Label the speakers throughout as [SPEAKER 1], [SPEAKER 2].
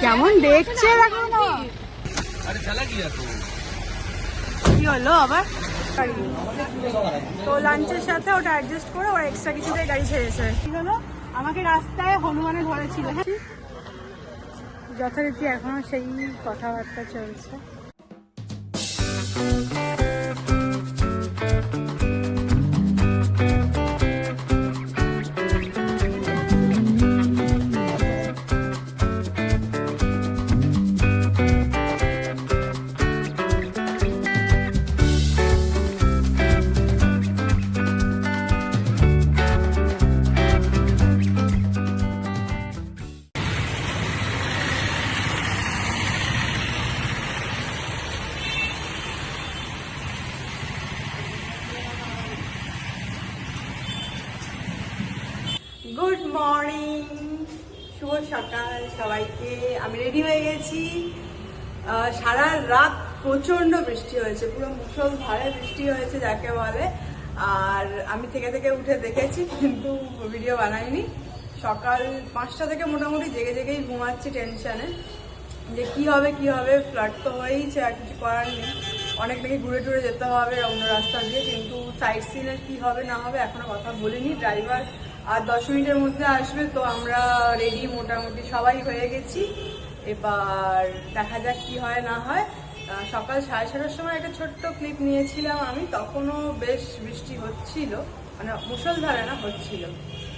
[SPEAKER 1] কেমন দেখছে হলো আবার? লাঞ্চের সাথে ওটা অ্যাডজাস্ট করে এক্সট্রা ছেড়েছে। কি হলো? আমাকে রাস্তায় হ্যাঁ? যথারীতি এখনও সেই কথাবার্তা চলছে। সারা রাত প্রচণ্ড বৃষ্টি হয়েছে, পুরো মুসলধারে বৃষ্টি হয়েছে যাকে বলে। আর আমি থেকে থেকে উঠে দেখেছি, কিন্তু ভিডিও বানাইনি। সকাল পাঁচটা থেকে মোটামুটি জেগে জেগেই ঘুমাচ্ছি টেনশানে যে কি হবে কি হবে ফ্লাড তো হয়েইছে, আর কিছু করার নেই। অনেক নাকি ঘুরে টুরে যেতে হবে অন্য রাস্তা দিয়ে, কিন্তু সাইড সিনের কি হবে, না হবে, এখনও কথা বলিনি। ড্রাইভার আর দশ মিনিটের মধ্যে আসবে, তো আমরা রেডি মোটামুটি সবাই হয়ে গেছি। এবার দেখা যাক কি হয়, না হয়। সকাল সাড়ে ছটার সময় একটা ছোট্ট ক্লিপ নিয়েছিলাম আমি, তখনও বেশ বৃষ্টি হচ্ছিল মানে মুসলধারে না, হচ্ছিল।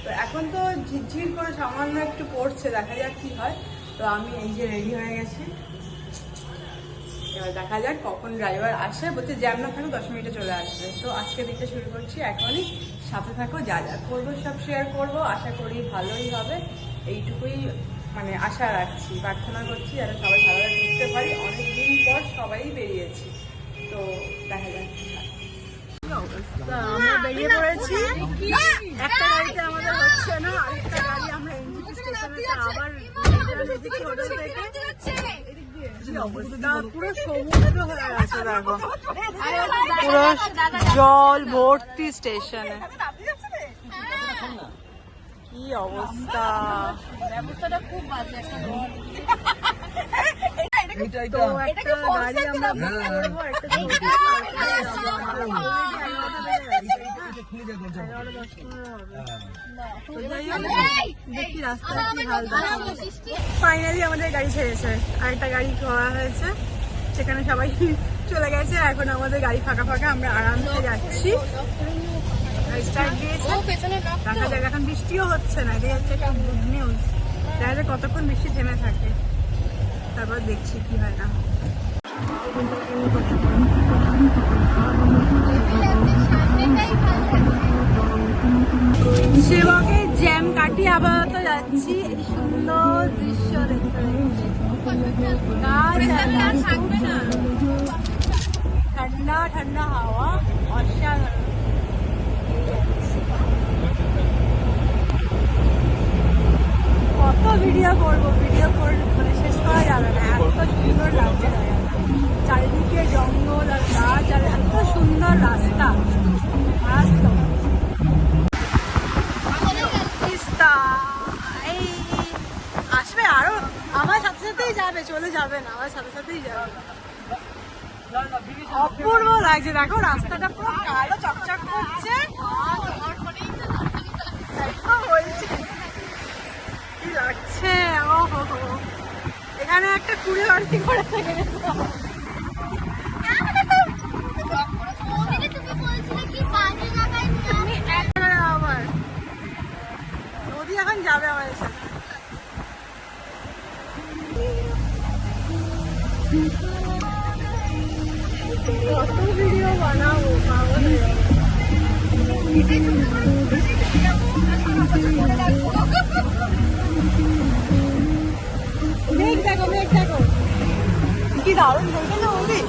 [SPEAKER 1] তো এখন তো ঝিরঝির করে সামান্য একটু পড়ছে, দেখা যাক কি হয়। তো আমি এই যে রেডি হয়ে গেছি। এবার দেখা যাক কখন ড্রাইভার আসে, বলছে জ্যাম না থাকো দশ মিনিটে চলে আসবে। তো আজকে দিকটা শুরু করছি, এখনই সাথে থাকো, যা যা করব সব শেয়ার করব, আশা করি ভালোই হবে। এইটুকুই মানে আশা রাখছি প্রার্থনা করছি যাতে সবাই ভালোভাবে ঘুরতে পারি। অনেকদিন পর সবাই বেরিয়েছি। তো দেখা অবস্থা? আমরা বেরিয়ে পড়েছি। একটা গাড়িতে আমাদের হচ্ছে না আরেকটা গাড়ি আমরা এনজিপি স্টেশনে আবার হোটেল থেকে পুরো সমুদ্র হয়ে গেছে দেখো। পুরো জল ভর্তি স্টেশনে। কি অবস্থা? একটা ফাইনালি আমাদের গাড়ি ছেড়েছে। আরেকটা গাড়ি করা হয়েছে সেখানে সবাই চলে গেছে। এখন আমাদের গাড়ি ফাঁকা ফাঁকা আমরা আরামসে যাচ্ছি। দেখা যাক এখন বৃষ্টিও হচ্ছে না এটাই হচ্ছে একটা গুড নিউজ যাক কতক্ষণ বৃষ্টি থেমে থাকে? তারপর দেখছি কি হয় না সেবকে জ্যাম কাটিয়ে আপাতত যাচ্ছি। সুন্দর দৃশ্য দেখতে। ঠান্ডা ঠান্ডা হাওয়া। অসাধারণ। কত ভিডিও করব ভিডিও করে মানে শেষ করা যাবে না। এত সুন্দর লাগছে চারিদিকে জঙ্গল আর গাছ আর এত সুন্দর রাস্তা। আসবে আরও আমার সাথে সাথেই যাবে, চলে যাবে না, আমার সাথে সাথেই যাবে। অপূর্ব লাগছে। দেখো, রাস্তাটা পুরো কালো চকচক করছে তাই তো বলছি কি লাগছে এখানে একটা কুড়ি বাড়তি করে থেকে। নদী এখন যাবে আমাদের সাথে। কত ভিডিও বানাবো, পাগল মেঘ দেখো মেঘ কি দারুণ বলবে না ওদি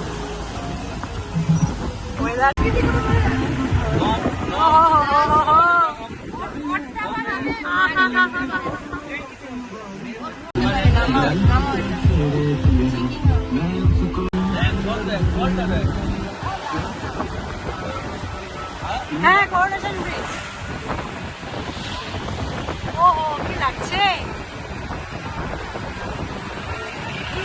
[SPEAKER 1] হ্যাঁ করোনেশন ব্রিজ ও কি লাগছে রাজ্য হচ্ছি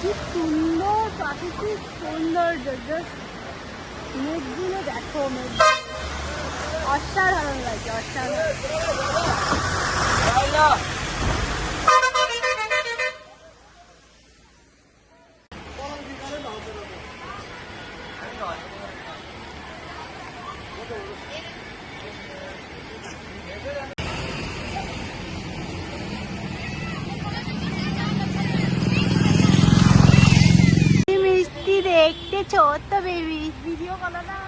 [SPEAKER 1] কি সুন্দর প্রাকৃতিক সৌন্দর্য জাস্ট মেঘগুলো দেখো মেঘ অসাধারণ লাগছে অসাধারণ মিষ্টি ছোট্ট বেবি ভিডিও করো না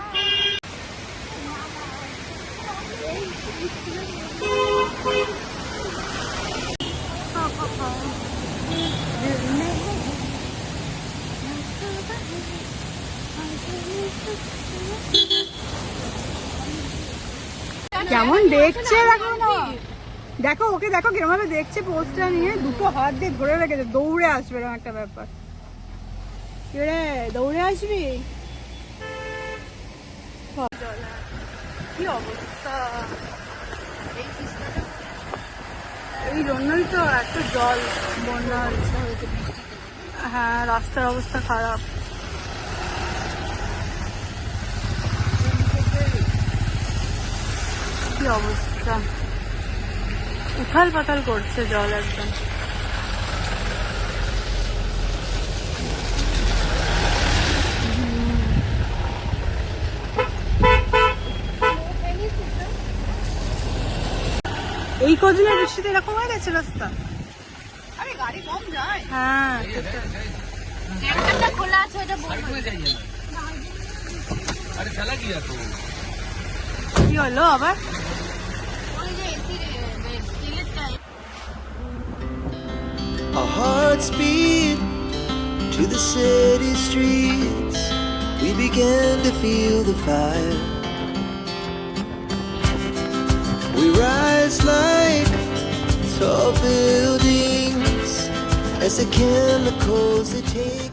[SPEAKER 1] কেমন দেখছে দেখো না? দেখো ওকে দেখো কিরম দেখছে পোস্টটা নিয়ে। দুটো হাত দিয়ে ধরে রেখেছে দৌড়ে আসবে এরকম একটা ব্যাপার। রে দৌড়ে আসবি কি অবস্থা এই জন্যই তো এত জল বন্যা হয়েছে হ্যাঁ রাস্তার অবস্থা খারাপ কি অবস্থা উথাল পাতাল করছে জল একদম কদিনের বৃষ্টিতে এরকম হয়ে গেছে রাস্তা?
[SPEAKER 2] আরে গাড়ি কম যায়।
[SPEAKER 1] হ্যাঁ
[SPEAKER 2] একটা খোলা আছে ওটা বলব
[SPEAKER 3] আরে চালা কি আছে
[SPEAKER 1] কি হলো আবার?
[SPEAKER 2] ওই যে এসি রে
[SPEAKER 4] স্টিলের টাই A hard speed to the city streets. We began to feel the fire. We rise like tall buildings as the chemicals they take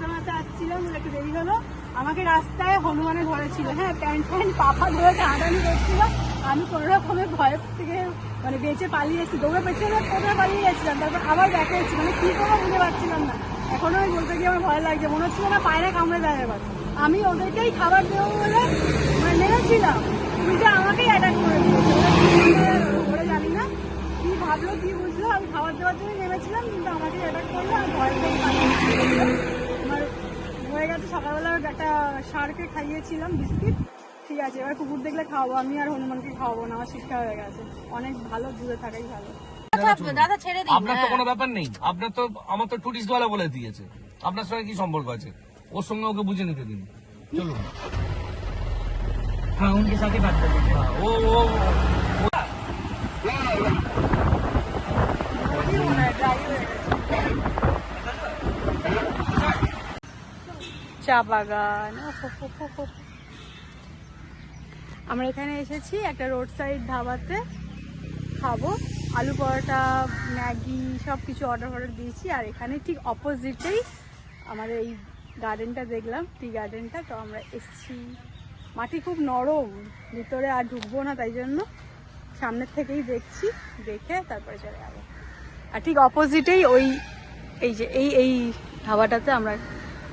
[SPEAKER 1] বানাতে বানাতে আসছিলাম একটু দেরি হলো। আমাকে রাস্তায় হনুমানে ধরেছিল হ্যাঁ প্যান্ট প্যান্ট পাপা ধরে টানাটানি করছিল। আমি কোনো রকমের ভয়ের থেকে মানে বেঁচে পালিয়ে এসেছি দৌড়ে পেছনে কোথায় পালিয়ে গেছিলাম। তারপর আবার দেখা এসেছি মানে কি করব বুঝতে পারছিলাম না। এখনও আমি বলতে গিয়ে আমার ভয় লাগছে। মনে হচ্ছিল না পায়রা কামড়ে দেয় এবার। আমি ওদেরকেই খাবার দেবো বলে মানে নেমেছিলাম উল্টে আমাকেই অ্যাটাক করে ওরা জানি না। কি ভাবলো, কি বুঝলো, আমি খাবার দেওয়ার জন্য নেমেছিলাম, কিন্তু আমাকে অ্যাটাক করল আর ভয় পেয়ে হয়ে গেছে সকালবেলা একটা ষাঁড়কে খাইয়েছিলাম বিস্কিট। ঠিক আছে এবার কুকুর দেখলে খাওয়াবো। আমি আর হনুমানকে খাওয়াবো না আমার শিক্ষা হয়ে গেছে। অনেক ভালো দূরে থাকাই ভালো।
[SPEAKER 2] দাদা ছেড়ে দিন
[SPEAKER 3] আপনার তো কোনো ব্যাপার নেই। আপনার তো আমার তো টুরিস্ট ওয়ালা বলে দিয়েছে। আপনার সঙ্গে কি সম্পর্ক আছে? ওর সঙ্গে ওকে বুঝে নিতে দিন। চলুন। হ্যাঁ উনকে সাথে বাত করতে ও ও ও-
[SPEAKER 1] চা বাগান। আমরা এখানে এসেছি একটা রোড সাইড ধাবাতে। খাব। আলু পরোটা, ম্যাগি সব কিছু অর্ডার অর্ডার দিয়েছি। আর এখানে ঠিক অপোজিটেই আমাদের এই গার্ডেনটা দেখলাম। টি গার্ডেনটা তো আমরা এসছি। মাটি খুব নরম। ভিতরে আর ঢুকবো না, তাই জন্য সামনের থেকেই দেখছি। দেখে তারপরে চলে যাব। আর ঠিক অপোজিটেই ওই এই যে, এই এই ধাবাটাতে আমরা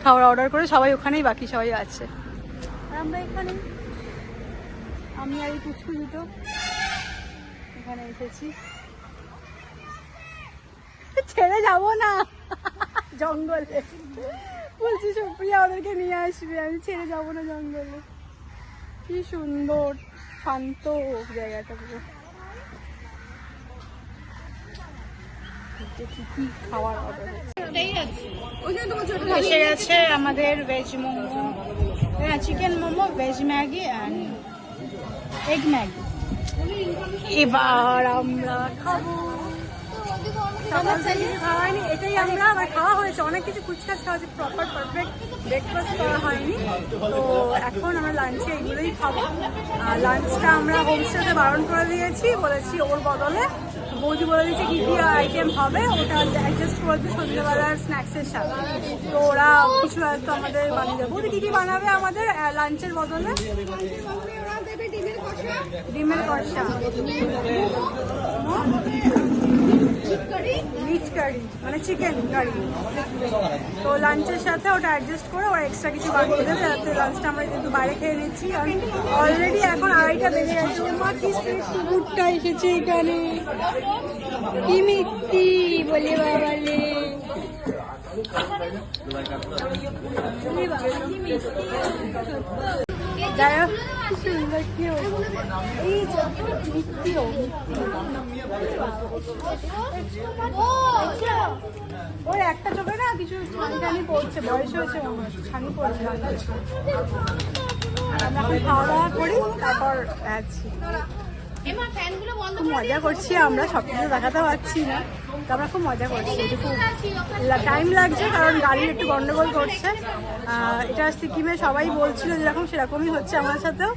[SPEAKER 1] খাবার অর্ডার করে সবাই ওখানেই বাকি সবাই আছে। আমরা এখানে, আমি আর এই পুচকু দুটো এখানে এসেছি। ছেড়ে যাব না। জঙ্গলে। বলছি, সুপ্রিয়া ওদেরকে নিয়ে আসবে। আমি ছেড়ে যাব না জঙ্গলে। কি সুন্দর, শান্ত জায়গাটা পুরো। দেখি কি খাওয়ার অর্ডার এসে গেছে আমাদের ভেজ মোমো। হ্যাঁ chicken momo veg Maggi and egg Maggi. এবার আমরা খাব। সকাল থেকে খাওয়া এটাই আমরা খাওয়া হয়েছে। অনেক কিছু কুচকাচ খাওয়া হয়েছে। প্রপার পারফেক্ট ব্রেকফাস্ট করা হয়নি। তো এখন আমরা লাঞ্চে এগুলোই খাব। লাঞ্চটা আমরা হোমস্টেতে বারণ করে দিয়েছি। বলেছি ওর বদলে বৌদি বলে দিয়েছে কী কী আইটেম হবে, ওটা অ্যাডজাস্ট করে দিই সন্ধ্যেবেলার স্ন্যাক্সের সাথে। তো ওরা কিছু হয়তো আমাদের বানিয়ে দেবে। বৌদি কী কী বানাবে আমাদের? লাঞ্চের বদলে? ডিমের কষা। কারি মানে চিকেন কারি তো লাঞ্চের সাথে ওটা অ্যাডজাস্ট করে ওরা এক্সট্রা কিছু বানিয়ে দেবে যাতে লাঞ্চটা আমরা কিন্তু বাইরে খেয়ে নিচ্ছি। কারণ অলরেডি এখন আড়াইটা বেজে গেছে। মা কি স্ট্রিট এসেছে এখানে। কি মিষ্টি বলে বাবালে বাবা, কি মিষ্টি। যাই সুন্দর কি ওর একটা চোখে না কিছু ছানি পড়ছে, বয়স হয়েছে ছানি পড়ছে আমরা খাওয়া দাওয়া করি, তারপর আছি। খুব মজা করছি আমরা সব কিছু দেখাতে পারছি না। তো আমরা খুব মজা করছি। খুব টাইম লাগছে কারণ গাড়ির একটু গন্ডগোল করছে। এটা সিকিমে সবাই বলছিল যেরকম সেরকমই হচ্ছে আমার সাথেও।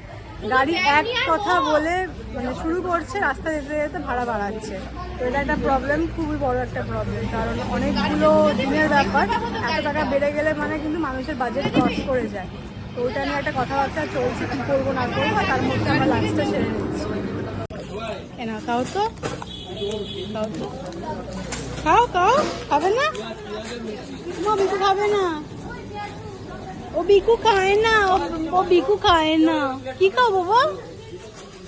[SPEAKER 1] গাড়ি এক কথা বলে মানে শুরু করছে রাস্তা যেতে যেতে ভাড়া বাড়াচ্ছে। তো এটা একটা প্রবলেম খুবই বড় একটা প্রবলেম কারণ অনেকগুলো দিনের ব্যাপার। এত টাকা বেড়ে গেলে মানে কিন্তু মানুষের বাজেট ক্রস করে যায়। তো ওটা নিয়ে একটা কথাবার্তা চলছে কী করব না করব তার মধ্যে আমরা লাঞ্চটা সেরে নিচ্ছি। এ না খাও তো। খাও তো। খাও খাও। খাবে না? না বিকু খাবে না। ও বিকু খায় না। ও বিকু খায় না। কি খাও বাবা?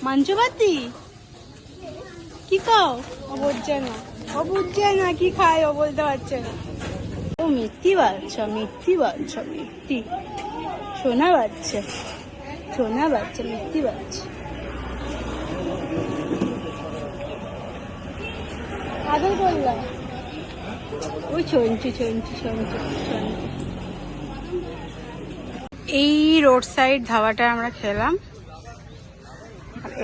[SPEAKER 1] মাঞ্চবাতি? কি খাও? ও বুঝছে না। ও বুঝছে না কি খায়, ও বলতে পারছে না। ও মিথ্যি বাচ্চা মিথ্যি বাচ্চা, মিথ্যি। সোনা বাচ্চা সোনা বাচ্চা, মিথ্যি বাচ্চা। আদর ওই চঞ্চু চঞ্চু চঞ্চু এই রোড সাইড ধাবাটা আমরা খেলাম।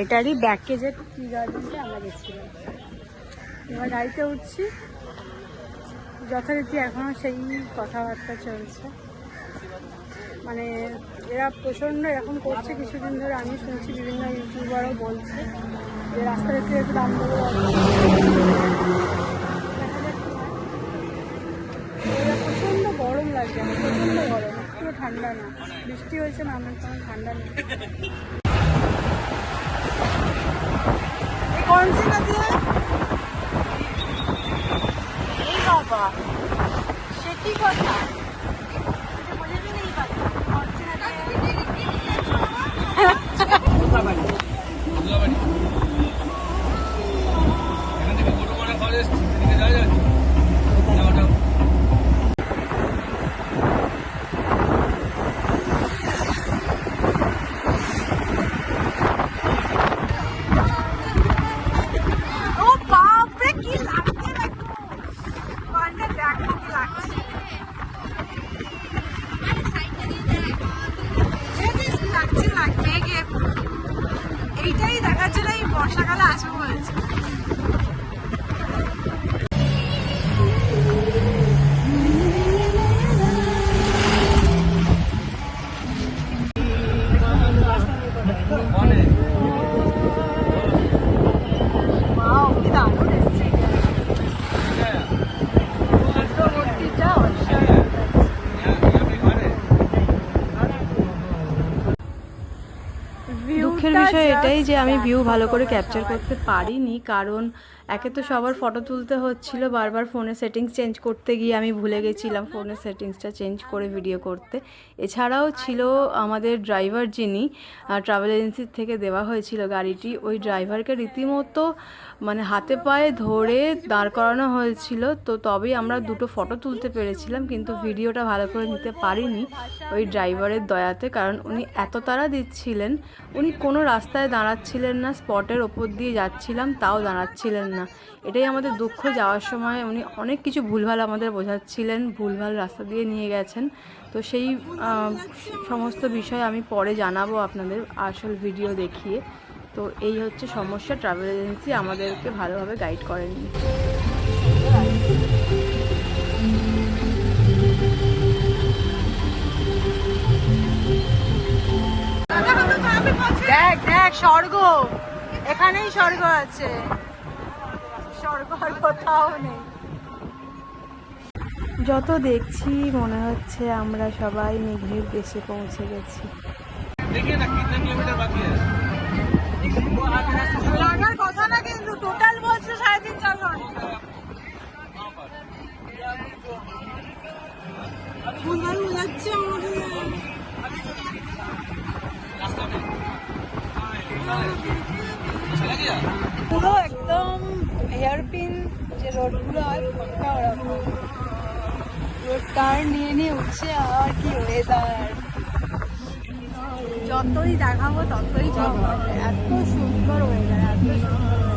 [SPEAKER 1] এটারই ব্যাকে যে টি গার্ডেনটা আমরা গেছিলাম এবার গাড়িতে উঠছি। যথারীতি এখনও সেই কথাবার্তা চলছে। মানে এরা প্রচণ্ড এরকম করছে, কিছুদিন ধরে আমি শুনছি, বিভিন্ন ইউটিউবারও বলছে। যে রাস্তার একটু একটু প্রচণ্ড গরম লাগছে আমার প্রচণ্ড গরম ঠান্ডা না বৃষ্টি হয়েছে আমার কোনো ঠান্ডা নেই কনসিলা দিয়ে এই বাবা, সে কি কথা এটা বোঝাবি না এই কথা কনসিলা দিয়ে
[SPEAKER 3] এখান থেকে গরুমারা কলেজ এদিকে যাওয়া যাবে যাওয়াটা
[SPEAKER 1] ও বাপরে কি লাগছে দেখো পান্ডা দেখো কি লাগছে এই যে লাগছে লাগছে গিয়ে এইটাই দেখাচ্ছিল এই বর্ষাকালে আসব বলেছে। ভিউটা
[SPEAKER 5] বিষয় এটাই যে আমি ভিউ ভালো করে ক্যাপচার করতে পারিনি কারণ একে তো সবার ফটো তুলতে হচ্ছিল বারবার ফোনের সেটিংস চেঞ্জ করতে গিয়ে আমি ভুলে গেছিলাম ফোনের সেটিংসটা চেঞ্জ করে ভিডিও করতে। এছাড়াও ছিল আমাদের ড্রাইভার যিনি ট্রাভেল এজেন্সির থেকে দেওয়া হয়েছিল গাড়িটি ওই ড্রাইভারকে রীতিমতো মানে হাতে পায়ে ধরে দাঁড় করানো হয়েছিল, তো তবেই আমরা দুটো ফটো তুলতে পেরেছিলাম, কিন্তু ভিডিওটা ভালো করে নিতে পারিনি ওই ড্রাইভারের দয়াতে, কারণ উনি এত তাড়া দিচ্ছিলেন, উনি কোনো রাস্তায় দাঁড়াচ্ছিলেন না স্পটের ওপর দিয়ে যাচ্ছিলাম, তাও দাঁড়াচ্ছিলেন না। এটাই আমাদের দুঃখ, যাওয়ার সময় উনি অনেক কিছু ভুলভাল আমাদের বোঝাচ্ছিলেন, ভুলভাল রাস্তা দিয়ে নিয়ে গেছেন। তো সেই সমস্ত বিষয় আমি পরে জানাব আপনাদের আসল ভিডিও দেখিয়ে। তো এই হচ্ছে সমস্যা ট্রাভেল এজেন্সি আমাদেরকে ভালোভাবে গাইড করেননি
[SPEAKER 1] দেখ দেখ স্বর্গ। এখানেই স্বর্গ আছে। স্বর্গ আর কোথাও নেই।
[SPEAKER 5] যত দেখছি মনে হচ্ছে আমরা সবাই মেঘের দেশে পৌঁছে গেছি।
[SPEAKER 1] লাগার কথা না কিন্তু টোটাল বলছে সাড়ে তিন, চার পুরো একদম হেয়ারপিন যে রোডগুলো হয়, পুরোটা ওরকম। রোড টার্ন নিয়ে নিয়ে উঠছে, আর কি ওয়েদার যতই দেখাবো ততই কম হবে। এত সুন্দর ওয়েদার এত সুন্দর।